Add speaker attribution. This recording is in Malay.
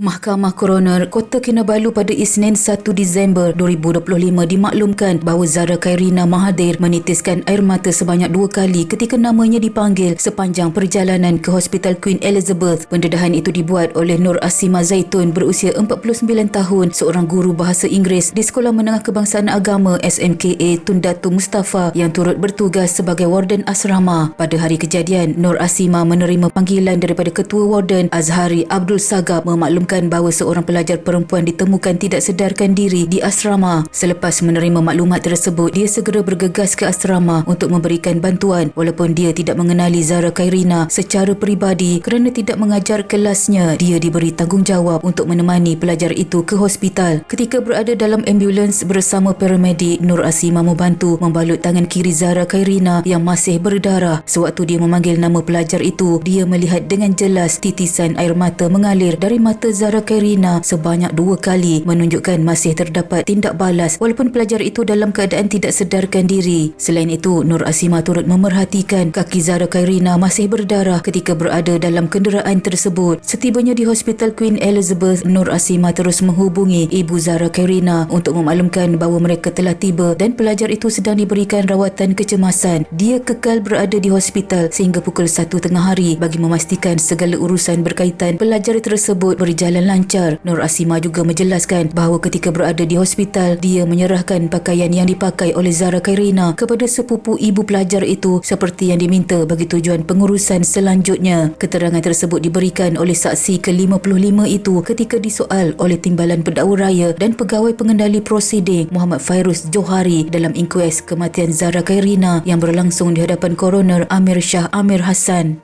Speaker 1: Mahkamah Koroner Kota Kinabalu pada Isnin 1 Disember 2025 dimaklumkan bahawa Zara Khairina Mahathir menitiskan air mata sebanyak dua kali ketika namanya dipanggil sepanjang perjalanan ke Hospital Queen Elizabeth. Pendedahan itu dibuat oleh Nur Asima Zaitun berusia 49 tahun, seorang guru bahasa Inggeris di Sekolah Menengah Kebangsaan Agama SMKA Tun Datu Mustafa yang turut bertugas sebagai warden asrama. Pada hari kejadian, Nur Asima menerima panggilan daripada Ketua Warden Azhari Abdul Sagab memaklumkan mengumumkan bahawa seorang pelajar perempuan ditemukan tidak sedarkan diri di asrama. Selepas menerima maklumat tersebut, dia segera bergegas ke asrama untuk memberikan bantuan walaupun dia tidak mengenali Zara Khairina secara peribadi kerana tidak mengajar kelasnya. Dia diberi tanggungjawab untuk menemani pelajar itu ke hospital. Ketika berada dalam ambulans bersama paramedik, Nur Asima membantu membalut tangan kiri Zara Khairina yang masih berdarah. Sewaktu dia memanggil nama pelajar itu, dia melihat dengan jelas titisan air mata mengalir dari mata Zara Kairina sebanyak dua kali menunjukkan masih terdapat tindak balas walaupun pelajar itu dalam keadaan tidak sedarkan diri. Selain itu, Nur Asima turut memerhatikan kaki Zara Kairina masih berdarah ketika berada dalam kenderaan tersebut. Setibanya di Hospital Queen Elizabeth, Nur Asima terus menghubungi ibu Zara Kairina untuk memaklumkan bahawa mereka telah tiba dan pelajar itu sedang diberikan rawatan kecemasan. Dia kekal berada di hospital sehingga pukul 1 tengah hari bagi memastikan segala urusan berkaitan pelajar tersebut berjalan berjalan lancar. Nur Asima juga menjelaskan bahawa ketika berada di hospital, dia menyerahkan pakaian yang dipakai oleh Zara Kairina kepada sepupu ibu pelajar itu seperti yang diminta bagi tujuan pengurusan selanjutnya. Keterangan tersebut diberikan oleh saksi ke-55 itu ketika disoal oleh Timbalan Pendakwa Raya dan Pegawai Pengendali Prosiding Muhammad Fairuz Johari dalam inkues kematian Zara Kairina yang berlangsung di hadapan koroner Amir Shah Amir Hassan.